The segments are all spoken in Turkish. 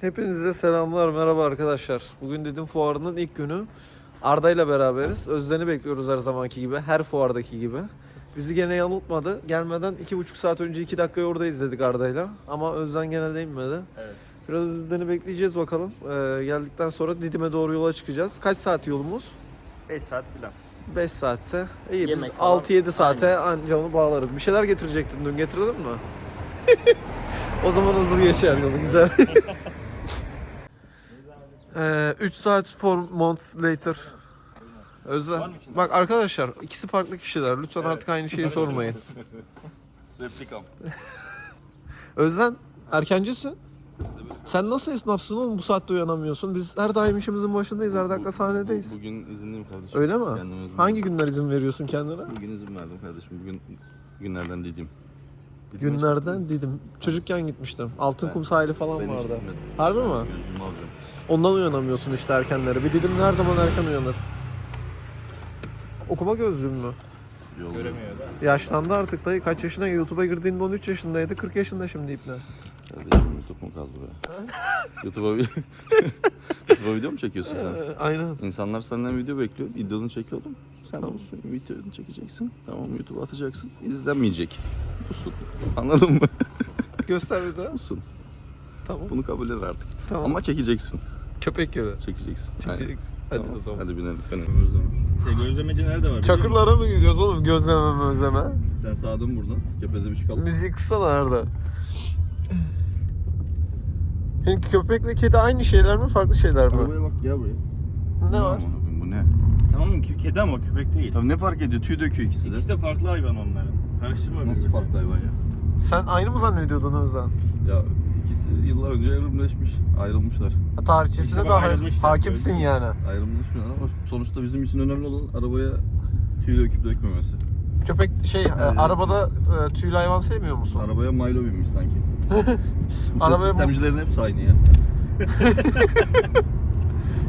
Hepinize selamlar, merhaba arkadaşlar. Bugün Didim Fuarı'nın ilk günü. Arda ile beraberiz. Özden'i bekliyoruz her zamanki gibi, her fuardaki gibi. Bizi gene yanıltmadı. Gelmeden iki buçuk saat önce iki dakikayı orada izledik Arda'yla. Ama Özden gene de inmedi. Evet. Biraz Özden'i bekleyeceğiz bakalım. Ee, geldikten sonra Didim'e doğru yola çıkacağız. Kaç saat yolumuz? 5 saat filan. 5 saatse. İyi biz Yemek falan. 6-7 saate anca onu bağlarız. Bir şeyler getirecektin dün getirdin mi? o zaman hızlı geçer yolu güzel. 3 saat for months later. Özlem. Bak arkadaşlar ikisi farklı kişiler. Lütfen artık aynı şeyi sormayın. Replikam. Özlem erkencisin. Sen nasıl esnafsın oğlum bu saatte uyanamıyorsun? Biz her daim işimizin başındayız. Her dakika sahnedeyiz. Bugün izinliyim kardeşim. Öyle mi? Kendime izin Hangi günler izin veriyorsun kendine? Bugün izin verdim kardeşim. Bugün günlerden değilim. Günlerden dedim. Çocukken gitmiştim. Altın kum sahili falan Ben hiç vardı. gitmedim. Harbi mi? Gözümü alacağım. Ondan uyanamıyorsun işte erkenleri. Bir dedim her zaman erken uyanır. Okuma gözlüğüm mü? Yolda. Göremiyor da. Yaşlandı artık dayı. Kaç yaşına? YouTube'a girdiğinde 13 yaşındaydı. 40 yaşında şimdi ipne. Kardeşim YouTube mu kaldı be? YouTube'a YouTube'a video mu çekiyorsun sen? Ee, aynen. İnsanlar senden video bekliyor. Videonu çekiyordum. Sen olsun videonu çekeceksin. Tamam YouTube'a atacaksın. İzlenmeyecek. Busun. Anladın mı? Göster bir daha. Busun. Tamam. Bunu kabul et artık. Tamam. Ama çekeceksin. Köpek gibi. Çekeceksin. Çekeceksin. Hadi Tamam. o zaman. Hadi binelim. binelim. Şey, gözlemeci nerede var? Çakırlara mı gidiyoruz oğlum gözleme özleme? Sen sağa dön buradan. Kepeze bir çıkalım. Müziği kıssana nerede? Peki köpekle kedi aynı şeyler mi farklı şeyler mi? Arabaya bak gel buraya. Ne var? Bu ne? Tamam mı? Kedi ama köpek değil. Tabii ne fark ediyor? Tüy döküyor ikisi de. İkisi de farklı hayvan onların. Karıştırma Nasıl birbirine. farklı hayvan ya? Sen aynı mı zannediyordun Özlem? Ya yıllar önce evrimleşmiş. Ayrılmışlar. Ha, Tarihçesine İşte daha ayrılmışlar. hakimsin yani. Ayrılmışlar ama sonuçta bizim için önemli olan arabaya tüy döküp dökmemesi. Köpek şey e, arabada e, tüylü hayvan sevmiyor musun? Arabaya Milo binmiş sanki. Bu Arabaya bu- sistemcilerin hepsi aynı ya.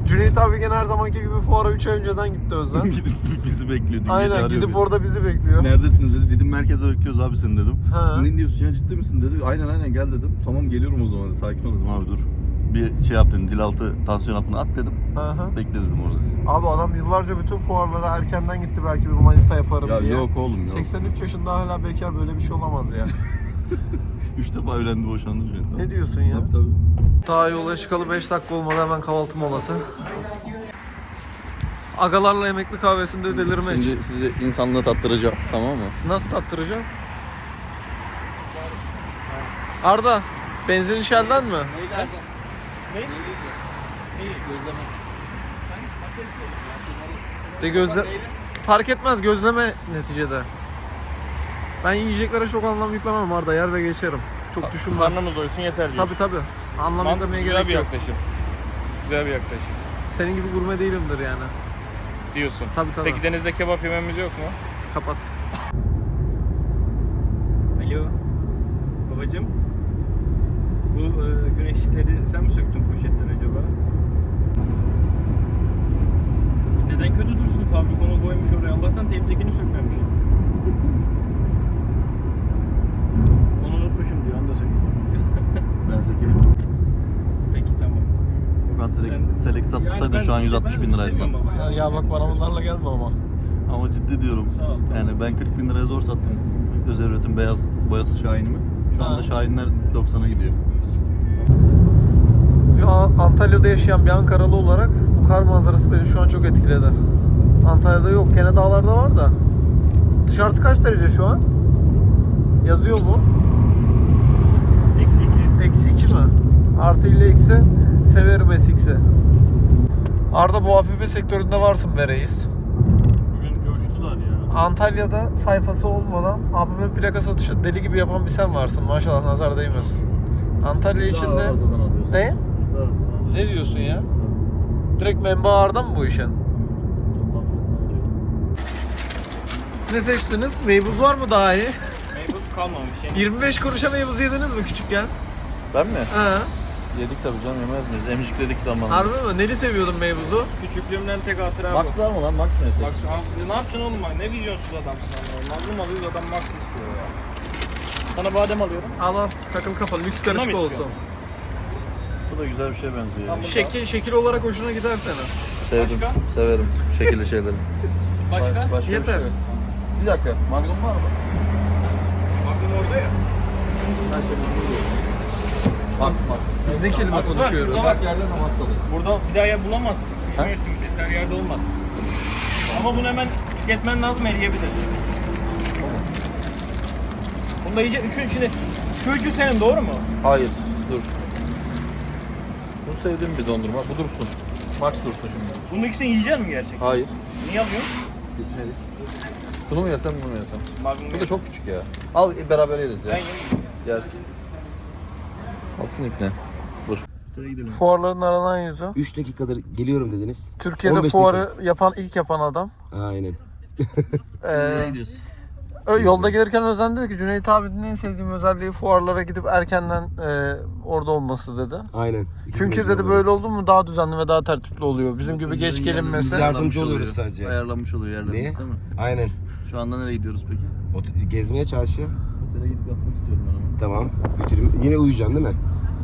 Cüneyt abi gene her zamanki gibi fuara 3 ay önceden gitti Özlem. gidip bizi bekliyor. dün Aynen arıyor gidip beni. orada bizi bekliyor. Neredesiniz dedi. Dedim merkeze bekliyoruz abi seni dedim. Ha. Ne diyorsun ya ciddi misin dedi. Aynen aynen gel dedim. Tamam geliyorum o zaman dedi. Sakin ol dedim abi dur. Bir şey yap dedim. Dil altı tansiyon hapını at dedim. Aha. Bekle dedim orada. Abi adam yıllarca bütün fuarlara erkenden gitti belki bir manita yaparım Ya diye. yok oğlum yok. 83 yaşında hala bekar böyle bir şey olamaz ya. Üç defa evlendi boşandı abi. ne diyorsun ya? Tabii tabii. Daha yola çıkalı 5 dakika olmadı hemen kahvaltı molası. Agalarla emekli kahvesinde delirme iç. Şimdi sizi insanlığı tattıracağım tamam mı? Nasıl tattıracağım? Arda, benzin Shell'den mi? Ne? De gözle... Fark etmez gözleme neticede. Ben yiyeceklere çok anlam yüklemem Arda yer ve geçerim. Çok düşünmem. Karnımız doysun yeter diyorsun. Tabi tabi. Anlam Mantıklı, yüklemeye güzel gerek bir yok. yaklaşım. Güzel bir yaklaşım. Senin gibi gurme değilimdir yani. Diyorsun. Tabi tabi. Peki denizde kebap yememiz yok mu? Kapat. Alo. Babacım. Bu e, güneşlikleri sen mi söktün poşetten acaba? Neden kötü dursun? Fabrika onu koymuş oraya. Allah'tan teptekini sökmemiş. onu unutmuşum diyor. Onu da Ben sökerim. Peki tamam. Okan Selex, Sen- Selex satmasaydın Yani şu an ben- 160 ben bin liraydı ama Ya, ya bak bana bunlarla gelme ama. Ama ciddi diyorum. Sağ ol, tamam. Yani ben 40 bin liraya zor sattım özel üretim beyaz boyasız Şahin'imi. Şu anda. Şahinler 90'a gidiyor. Ya Antalya'da yaşayan bir Ankaralı olarak bu kar manzarası beni şu an çok etkiledi. Antalya'da yok. Gene dağlarda var da. Dışarısı kaç derece şu an? Yazıyor mu? Eksi iki. Eksi 2 mi? Artı ile eksi. Severim SX'i. Arda bu APP sektöründe varsın be reis. Bugün coştular ya. Antalya'da sayfası olmadan APP plaka satışı deli gibi yapan bir sen varsın. Maşallah nazar değmesin. Antalya içinde... Ne? Ne diyorsun ya? Direkt menbaarda mı bu işin? Ne seçtiniz? Meybuz var mı daha iyi? Meybuz kalmamış. Yani 25 kuruşa meybuz yediniz mi küçükken? Ben mi? Ha. Yedik tabii canım yemez miyiz? Emcikledik zamanında. Harbi mi? Neli seviyordun meybuzu? küçüklüğümden tek hatıra bu. Max var mı lan? Max mı yesek? Bak şu an ne yapacaksın oğlum bak ne vizyonsuz adamsın Allah. Mazlum alıyoruz adam Max istiyor ya. Sana badem alıyorum. Al al takıl kafa lüks Buna mı karışık olsun. istiyorsun? Bu da güzel bir şeye benziyor. ya. Şekil şekil olarak hoşuna gider senin. Sevdim. Başka? Severim şekilli şeyleri. Başka? Başka bir Yeter. şey yok. Bir dakika. Magnum var mı? Bakın orada ya. Her şey. Max Max. Biz ne kelime Bak, bak, konuşuyoruz? şurada Bak yerden de Max alırız. Burada bir daha yer bulamazsın. Üşümezsin bir de. Her yerde olmaz. Ama bunu hemen tüketmen lazım eriyebilir. Bunu da iyice üçün şimdi şu üçü senin doğru mu? Hayır. Dur. Bu sevdiğim bir dondurma. Bu dursun. Max dursun şimdi. Bunun ikisini yiyecek mi gerçekten? Hayır. Niye alıyorsun? Gitmedik. Şunu mu yesem bunu mu yesem? Magnum Bu da çok küçük ya. Al beraber yeriz Ben ya. Yersin. Alsın ipne. Fuarların aranan yüzü. 3 dakikadır geliyorum dediniz. Türkiye'de 15 fuarı yapan ilk yapan adam. Aynen. Ee? Ö- Yolda gelirken Özen dedi ki Cüneyt abinin en sevdiğim özelliği fuarlara gidip erkenden e, orada olması dedi. Aynen. Çünkü dedi böyle oldu mu daha düzenli ve daha tertipli oluyor. Bizim gibi geç gelinmesi. Biz yardımcı oluyoruz sadece. Ayarlanmış oluyor yerlerimiz Niye? değil mi? Aynen. Şu anda nereye gidiyoruz peki? Ot- gezmeye çarşıya. Otele gidip yatmak istiyorum ben ama. Tamam. Götüreyim. Yine uyuyacaksın değil mi?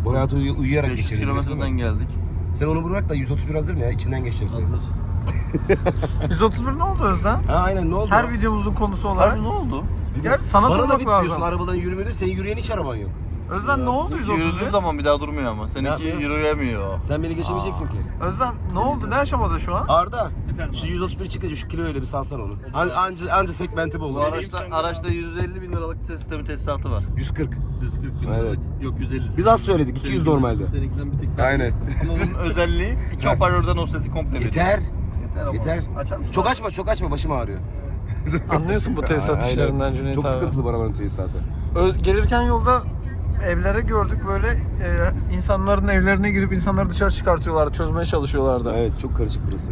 Bu hayatı uy- uyuyarak 500 geçirelim. kilometreden geldik. Sen onu bırak da 131 hazır mı ya? İçinden geçeceğim seni. Hazır. 131 ne oldu Özden? Ha aynen ne oldu? Her videomuzun konusu olarak. Harbi ne oldu? Gel sana Bana da sormak bitmiyorsun lazım. arabadan yürümede. Senin yürüyen hiç araban yok. Özden ne oldu Yürüdüğü 131? zaman bir daha durmuyor ama. Seninki yapıyor? yürüyemiyor. Sen beni geçemeyeceksin ki. Özden ne oldu? Ne aşamada şu an? Arda. Efendim Şu 131 çıkınca şu kiloyu öyle bir salsana onu. An- Anca, anca segmenti bu Bu olur. araçta, araçta 150 bin liralık sistemi tesisatı var. 140. 140 bin Evet. liralık. Yok 150. Biz az söyledik. 200 Seninkinden- normalde. Seninkinden bir tık daha. Aynen. Ama bunun özelliği iki hoparlörden o sesi komple veriyor. Yeter. Yeter. ama. Yeter. Açar mısın? Çok açma çok açma başım ağrıyor. Anlıyorsun bu tesisat Aynen. işlerinden Cüneyt Çok abi. sıkıntılı bu arabanın tesisatı. Ö- gelirken yolda evlere gördük böyle e, insanların evlerine girip insanları dışarı çıkartıyorlardı, çözmeye çalışıyorlardı. Evet çok karışık burası.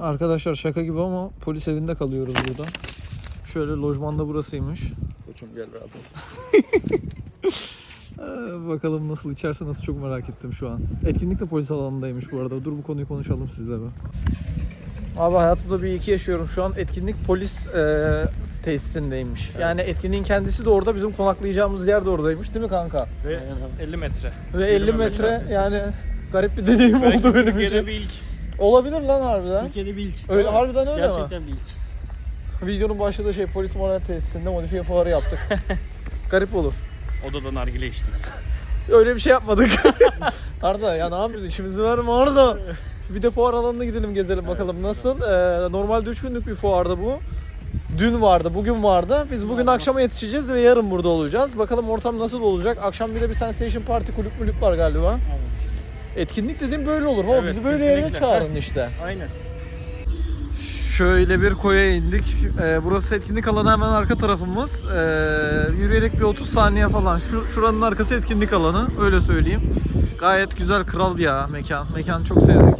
Arkadaşlar şaka gibi ama polis evinde kalıyoruz burada. Şöyle lojmanda burasıymış. Koçum gel rahat. Ee, bakalım nasıl içerse nasıl çok merak ettim şu an. Etkinlik de polis alanındaymış bu arada. Dur bu konuyu konuşalım sizle be. Abi hayatımda bir iki yaşıyorum şu an. Etkinlik polis e, tesisindeymiş. Yani etkinliğin kendisi de orada, bizim konaklayacağımız yer de oradaymış değil mi kanka? ve 50 metre. Ve 50 Yürüme metre yani garip bir deneyim Belki oldu benim için. bir ilk. Olabilir lan harbiden. Türkiye'de bir ilk. Öyle harbiden öyle mi? Gerçekten bir ilk. Videonun başladığı şey polis moral tesisinde modifiye fuarı yaptık. Garip olur. Odada nargile içtik. Öyle bir şey yapmadık. Arda ya ne yapıyorsun? İşimizi verme Arda. Bir de fuar alanına gidelim gezelim bakalım nasıl. Ee, normalde 3 günlük bir fuarda bu. Dün vardı, bugün vardı. Biz bugün akşama yetişeceğiz ve yarın burada olacağız. Bakalım ortam nasıl olacak. Akşam bir de bir Sensation Party kulüp mulüp var galiba. Etkinlik dediğim böyle olur ama Evet, bizi böyle yerine kesinlikle. çağırın işte. Aynen. Şöyle bir koya indik. Ee, burası etkinlik alanı hemen arka tarafımız. Ee, yürüyerek bir 30 saniye falan. Şu şuranın arkası etkinlik alanı. Öyle söyleyeyim. Gayet güzel, kral ya mekan. Mekanı çok sevdik.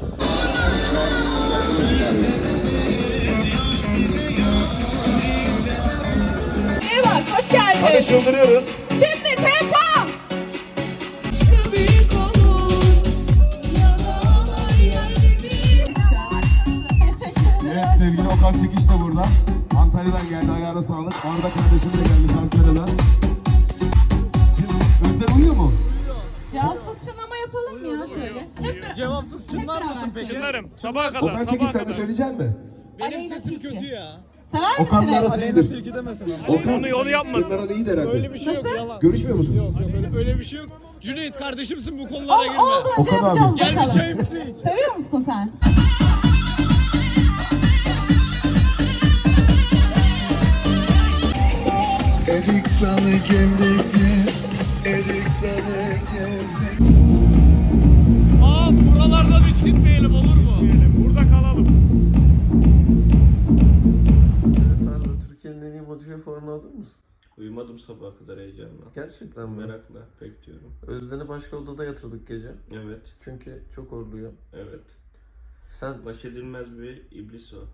Bak, hoş geldin. Hadi çıldırıyoruz. Şimdi tempo. Arda kardeşim de gelmiş Antalya'dan. Özlem uyuyor mu? Cevapsız çınlama yapalım mı ya şöyle? Hep beraber. Cevapsız çınlar mısın peki? Çınlarım. Sabaha kadar. Okan Çekiç sen de söyleyecek mi? Aleyna Tilki. Sever Okan'la misiniz? arası iyidir. Okan Onu yolu yapmasın. senin aran iyidir herhalde. bir şey yok yalan. Görüşmüyor musunuz? Öyle bir şey yok. Cüneyt kardeşimsin bu konulara Ol, olduğunca Okan abi. yapacağız bakalım. Seviyor musun sen? Erik dalı gemliktir. Erik dalı gemliktir. Aa buralardan hiç gitmeyelim olur mu? Burada kalalım. Evet Arda Türkiye'nin en iyi modifiye Modifiye fuarına hazır mısın? Uyumadım sabaha kadar heyecanla. Gerçekten mi? Merakla bekliyorum. Özden'i başka odada yatırdık gece. Evet, Çünkü çok horluyor. evet. Sen Baş edilmez bir iblis o.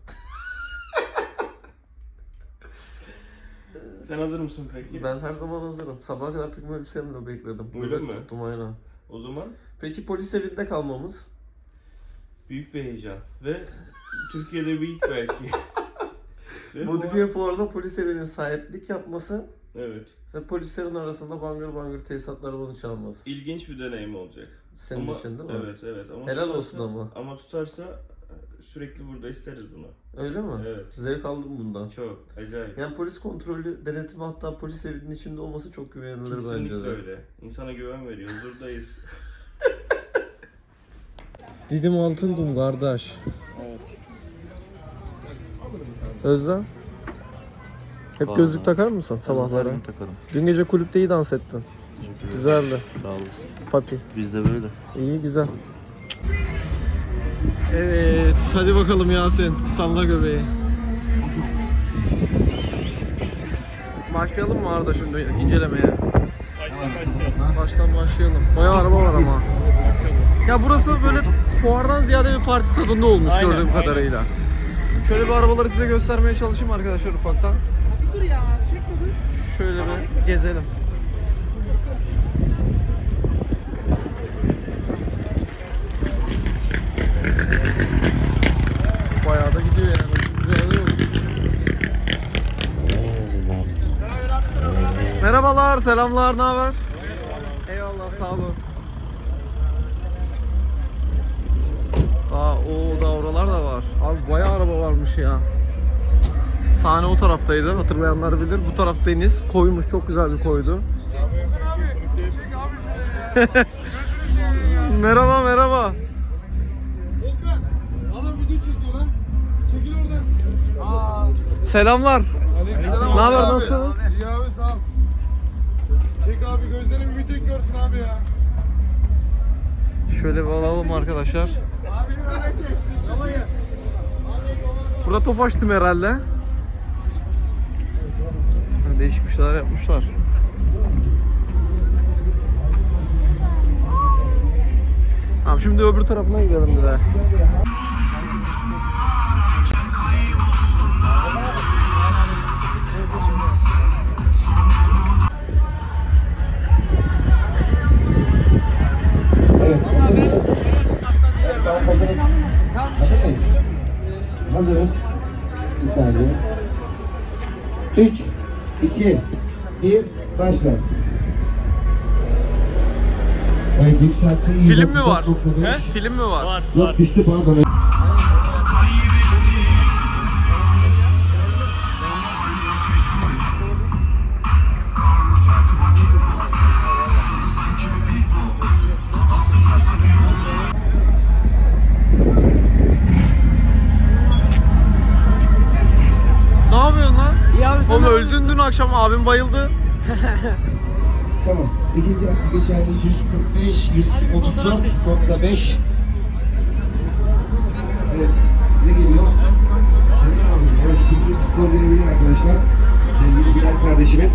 Sen hazır mısın peki? ben her zaman hazırım. Sabaha kadar takım elbisemle bekledim. Öyle mi? Tuttum aynen. O zaman Peki polis evinde kalmamız? büyük bir heyecan ve Türkiye'de bir ilk belki. Ve Modifiye fuarına polis evinin sahiplik yapması bu- Evet. ve polislerin arasında bangır bangır tesisatlar bunu çalması. İlginç bir deneyim olacak. Senin için değil mi? Evet, evet. Ama Helal olsun ama. Ama tutarsa sürekli burada isteriz bunu. Öyle mi? Evet. Zevk aldım bundan. Çok acayip. Yani polis kontrolü, denetimi hatta polis evinin içinde olması çok güvenilir Kesinlikle bence de. öyle. İnsana güven veriyor. Huzurdayız. Didim Altınkum kardeş. evet. Özlem. Hep Vallahi. gözlük takar mısın sabahları? takarım. Dün gece kulüpte iyi dans ettin. Güzeldi. Sağ olasın. Papi. Biz de böyle. İyi güzel. Evet, hadi bakalım Yasin. Salla göbeği. Başlayalım mı Arda şimdi incelemeye? Baştan başlayalım. Bayağı araba var ama. Ya burası böyle fuardan ziyade bir parti tadında olmuş Aynen, gördüğüm aynen. kadarıyla. Şöyle bir arabaları size göstermeye çalışayım arkadaşlar ufaktan. Dur ya. Çekme dur. Şöyle bir gezelim. Bayağı da gidiyor yani. Güzel yol. Merhabalar, selamlar, ne haber? Eyvallah, sağ olun. Aa, o da oralar da var. Abi bayağı araba varmış ya. Sahne o taraftaydı. Hatırlayanlar bilir. Bu taraf deniz. Koymuş. Çok güzel bir koydu. merhaba merhaba. Selamlar. Ne haber, nasılsınız? İyi abi sağ ol. Çek abi gözlerim bir tek görsün abi ya. Şöyle bir alalım arkadaşlar. Burada top açtım herhalde. Ha, Değişik bir şeyler yapmışlar. Tamam şimdi öbür tarafına gidelim bir de. Hazırız. Bir saniye. 3, 2, 1, başla. Evet, yükseltti. Film mi var? 134.5. He? Film mi var? Var, Yok düştü pardon. Abim bayıldı. Tamam. İkinci hakkı geçerli 145, 134.5. Evet. Ne geliyor? Senden abi. Evet sürpriz skor gelebilir arkadaşlar. Sevgili Bilal kardeşimin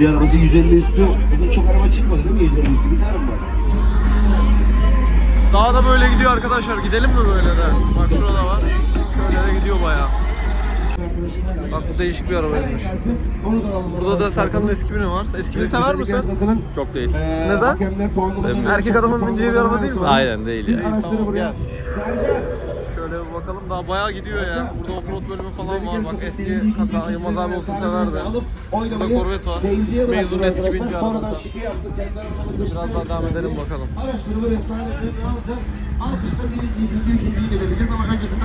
bir arabası 150 üstü. Bugün çok araba çıkmadı değil mi 150 üstü? Bir tane mi var? Daha da böyle gidiyor arkadaşlar. Gidelim mi böyle de? Bak şurada var. Şöyle de gidiyor bayağı. Bak bu değişik bir arabaymış. Burada da Serkan'ın eski bini var. Eski bini sever misin? Çok değil. Neden? Erkek adamın bineceği bir araba değil mi? Aynen değil Biz ya. araçları Daha bayağı gidiyor ya. Burada offroad bölümü falan var. Bak eski kasa Yılmaz abi olsa severdi. Burada Corvette var. Bırakacağız eski binci Sonradan arabası. Biraz daha devam edelim bakalım. Araçları böyle sahnelerini alacağız. Alkışla birinciyi, ikinci, üçüncüyü belirleyeceğiz ama öncesinde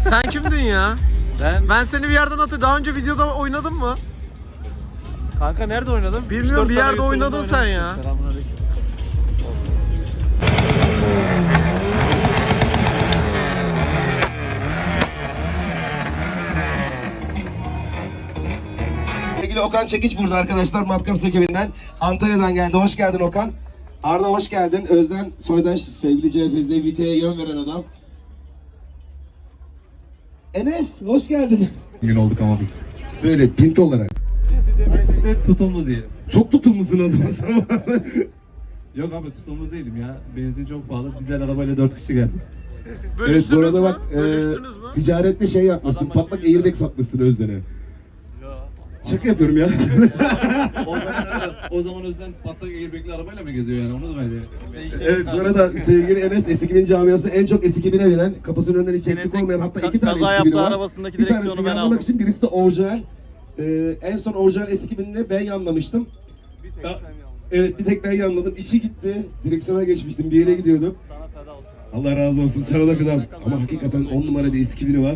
Sen kimdin ya? Ben Ben seni bir yerden hatırlıyorum. Daha önce videoda oynadın mı? kanka nerede oynadın? Bilmiyorum bir yerde oynadın sen ya. Selamünaleyküm. Sevgili Okan Çekiç burada arkadaşlar Matkap ekibinden. Antalya'dan geldi. Hoş geldin Okan. Arda hoş geldin. Özden Soydaş sevgili CFZ Vite'ye yön veren adam. Enes hoş geldin. gün olduk ama biz. Böyle pinti olarak. de tutumlu diyelim. Çok tutumlusun o zaman. Yok abi tutumlu değilim ya. Benzin çok pahalı. Dizel arabayla 4 kişi geldik. evet bu arada bak e, Bölüştünüz mü? ticarette şey yapmışsın. Patlak airbag satmışsın Özden'e. Şaka yapıyorum ya. O zaman, o zaman Özden patlak airbagli arabayla mı geziyor yani? Onu da ben de. evet bu arada sevgili Enes S2000 camiasında en çok S2000'e binen kapısının önünden hiç eksik olmayan hatta iki tane kaza S2000'i yaptığı var. arabasındaki bir tanesini direksiyonu ben yanlamak aldım. için birisi de orijinal. Ee, en son orijinal S2000'ini ben yanlamıştım. Ya- Evet bir tek ben yanladım. İçi gitti. Direksiyona geçmiştim. Bir yere gidiyordum. Allah razı olsun. Sana da biraz. Ama hakikaten 10 numara bir S2000'i var.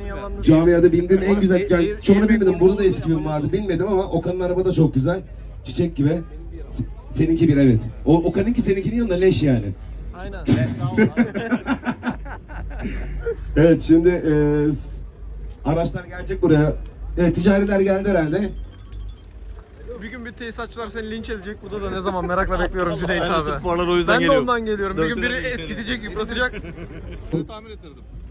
Bir yalanını Camiada bindiğim en güzel, yani çoğunu bilmedim. Burada da olmalı S2000 vardı. Bilmedim ama Okan'ın araba da çok güzel. Çiçek gibi. Se- Seninki bir evet. O Okan'ınki seninkinin yanında leş yani. Aynen. Evet şimdi e, araçlar gelecek buraya. Evet ticariler geldi herhalde. Tesisatçılar seni linç edecek. Burada da ne zaman merakla bekliyorum Cüneyt Ben de abi. sporlar o yüzden Ben de geliyorum. ondan geliyorum. Bir gün biri Dönsene, eskitecek, yıpratacak.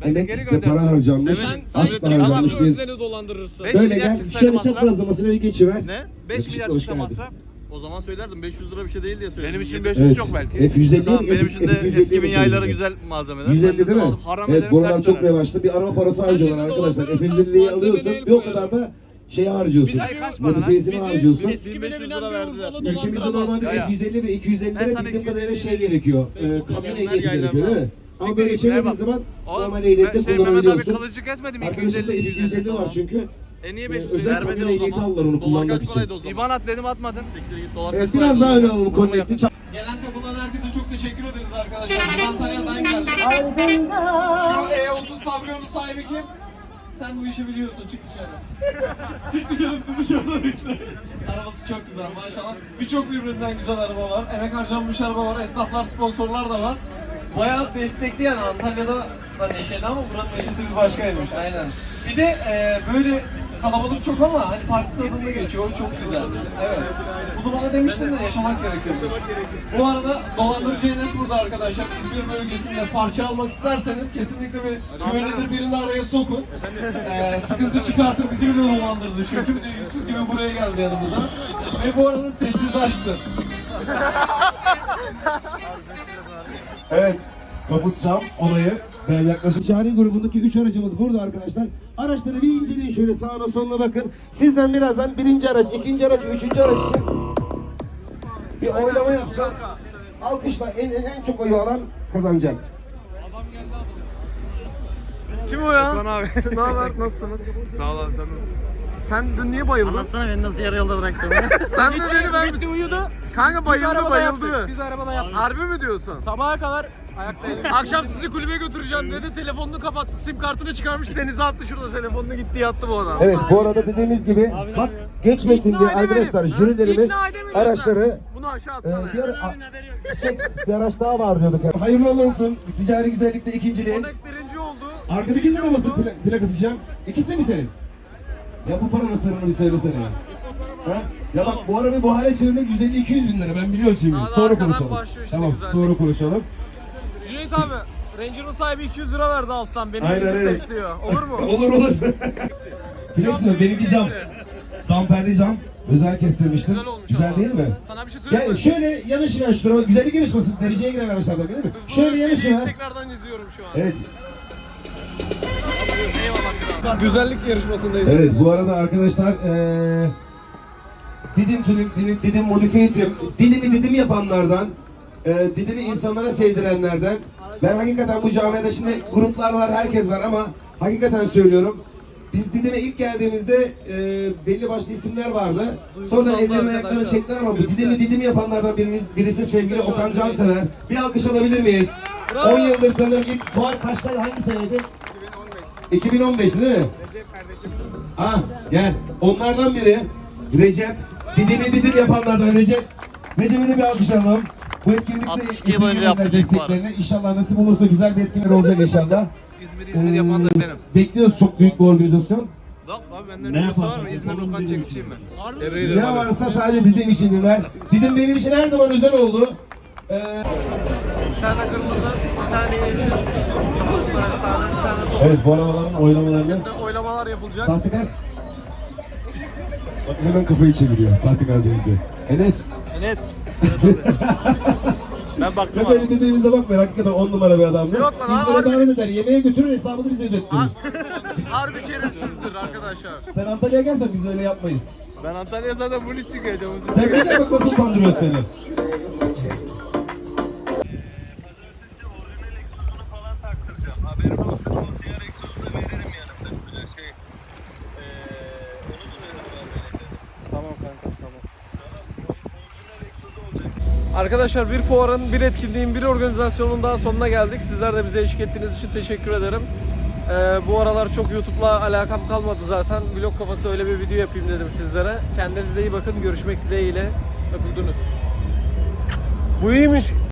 Emek ve para harcanmış. Aşk da harcanmış. Bir, dolandırırsın. böyle gel şöyle çaprazlamasına bir geçiver. Ne? 5 5 milyar çıksa çıksa masraf. masraf. O zaman söylerdim 500 lira bir şey değil diye söyledim. Benim için Yedi- 500 Evet. çok belki. F150 Tamam benim için de F250 eskimin yayları şey. güzel malzemeler. 150 değil mi? Haram Evet ederim, bu aralar ters çok döner. revaçta. Bir araba parası harcıyorlar arkadaşlar. F150'yi alıyorsun bir o kadar da şey harcıyorsun. Modifiyesini harcıyorsun. Eski bine 1500 binen lira bir verdiler. Urfalı Ülkemizde normalde Ya ya. F150 ve 250 Ben lira bildiğim kadarıyla 250 şey gerekiyor. E, kamyon ehliyeti gerekiyor değil mi? Ama böyle ver bak. zaman normal ehliyette şey kullanabiliyorsun. Arkadaşımda 250 250 var çünkü. E niye Ee, 500 özel vermedin kamyon o ehliyeti aldılar onu kullanmak için. İban at dedim atmadın. Evet biraz daha öne alalım Connect'i. Gelen katılan herkese çok teşekkür ederiz arkadaşlar. Antalya'dan geldik. Şu E30 kabriyonun sahibi kim? Sen bu işi biliyorsun. Çık dışarı. Çık dışarı bizi dışarıda bekle. Arabası çok güzel maşallah. Birçok birbirinden güzel araba var. Emek harcanmış araba var. Esnaflar, sponsorlar da var. Bayağı destekli yani Antalya'da da neşeli ama buranın neşesi bir başkaymış. Aynen. Bir de e, böyle kalabalık çok ama hani parti tadında geçiyor. O çok güzel. Evet. Bunu bana demiştin de yaşamak gerekiyor. Bu arada dolandırıcı Enes burada arkadaşlar. İzmir bölgesinde parça almak isterseniz kesinlikle bir güvenilir birini araya sokun. Ee, sıkıntı çıkartır bizi bile dolandırdı çünkü. Bir de yüzsüz gibi buraya geldi yanımıza. Ve bu arada sessiz açtı. Evet. Kaput cam olayı. Ben yaklaşık. Ticari grubundaki 3 aracımız burada arkadaşlar. Araçları bir inceleyin şöyle sağına soluna bakın. Sizden birazdan birinci araç, ikinci araç, üçüncü araç için bir oylama yapacağız. Alkışla en, en çok oyu alan kazanacak. Kim o ya? abi. ne haber? Nasılsınız? Sağ ol abi sen Sen dün niye bayıldın? Anlatsana beni nasıl yarı yolda bıraktın. Sen de beni ben Bitti uyudu. Kanka bayıldı arabada bayıldı. yaptık. Biz arabada yaptık. Harbi mi diyorsun? Sabaha kadar. Akşam sizi kulübe götüreceğim dedi. Telefonunu kapattı. Sim kartını çıkarmış denize attı şurada. Telefonunu gitti yattı bu adam. Evet bu arada dediğimiz gibi bak geçmesin diye arkadaşlar jürilerimiz araçları Bunu aşağı e, atsana. bir, a, çiçek, bir araç daha var diyorduk. Hayırlı uğurlu olsun. Ticari güzellikte ikinciliğin. Konek birinci oldu. Arkadaki ne olmasın pla- plakası Cem? İkisi de mi senin? Ya bu paranın sırrını bir söylesene ya. Ha? Ya bak bu arabayı bu hale çevirmek 150-200 bin lira ben biliyorum şimdi. Sonra arkadan konuşalım. başlıyor Tamam güzellik. sonra konuşalım. Cüneyt abi. Ranger'ın sahibi 200 lira verdi alttan. Beni Aynen, birinci aynen. seç diyor. Olur mu? olur olur. Flex mi? Benimki cam. Damperli cam. Özel kestirmiştim. Güzel olmuş Güzel ama. değil mi? Sana bir şey söyleyeyim Gel mi? şöyle yanış ver şu tarafa. Güzellik yarışması. Dereceye giren araçlardan değil mi? Şöyle yanış ver. Tekrardan izliyorum şu an. Evet. Eyvallah kral. Güzellik yarışmasındayız. Evet bu arada arkadaşlar eee Didim Tuning, Didim, Didim Modifiye Eğitim, Didim'i Didim yapanlardan, eee Didim'i insanlara sevdirenlerden. Ben hakikaten bu camiada şimdi gruplar var, herkes var ama hakikaten söylüyorum. Biz Didim'e ilk geldiğimizde eee belli başlı isimler vardı. Sonradan ellerini ayaklarını çektiler ama bu Didim'i Didim yapanlardan biriniz, birisi sevgili Okan Cansever. Bir alkış alabilir miyiz? 10 yıldır tanırım. İlk fuar kaçtaydı? Hangi seneydi? 2015'ti değil mi? Ah gel. Onlardan biri Recep. Didimi didim yapanlardan Recep. Recep'e de bir alkış alalım. Bu etkinlikte 62 yıl önce yaptık ilk desteklerine inşallah nasip olursa güzel bir etkinlik olacak inşallah. İzmir İzmir yapan da Ee, benim. Bekliyoruz çok büyük bir organizasyon. Bak abi benden öncesi var mı? İzmir Okan çekişeyim ben. Ne varsa sadece Didim için dinler. Didim benim için her zaman özel oldu. Ee, Bir tane kırmızı, bir tane yeşil. Evet bu aramaların oylamalarını oylamalar yapılacak. Sahtekar Bak hemen kafayı çeviriyor sahte gaz deyince. Enes, Enes. Ben baktım hep öyle dediğimizde bakma hakikaten on numara bir adam. Yok lan, Biz harbi- böyle davet eder, yemeğe götürür hesabını bize ödettirir. Harbi şerefsizdir arkadaşlar. Sen Antalya'ya gelsen biz öyle yapmayız. Ben Antalya'ya zaten bunun için geleceğim. Sen böyle bak nasıl utandırıyoruz seni. Arkadaşlar bir fuarın, bir etkinliğin, bir organizasyonun daha sonuna geldik. Sizler de bize eşlik ettiğiniz için teşekkür ederim. Ee, bu aralar çok YouTube'la alakam kalmadı zaten. Vlog kafası öyle bir video yapayım dedim sizlere. Kendinize iyi bakın. Görüşmek dileğiyle. Öpüldünüz. Bu iyiymiş.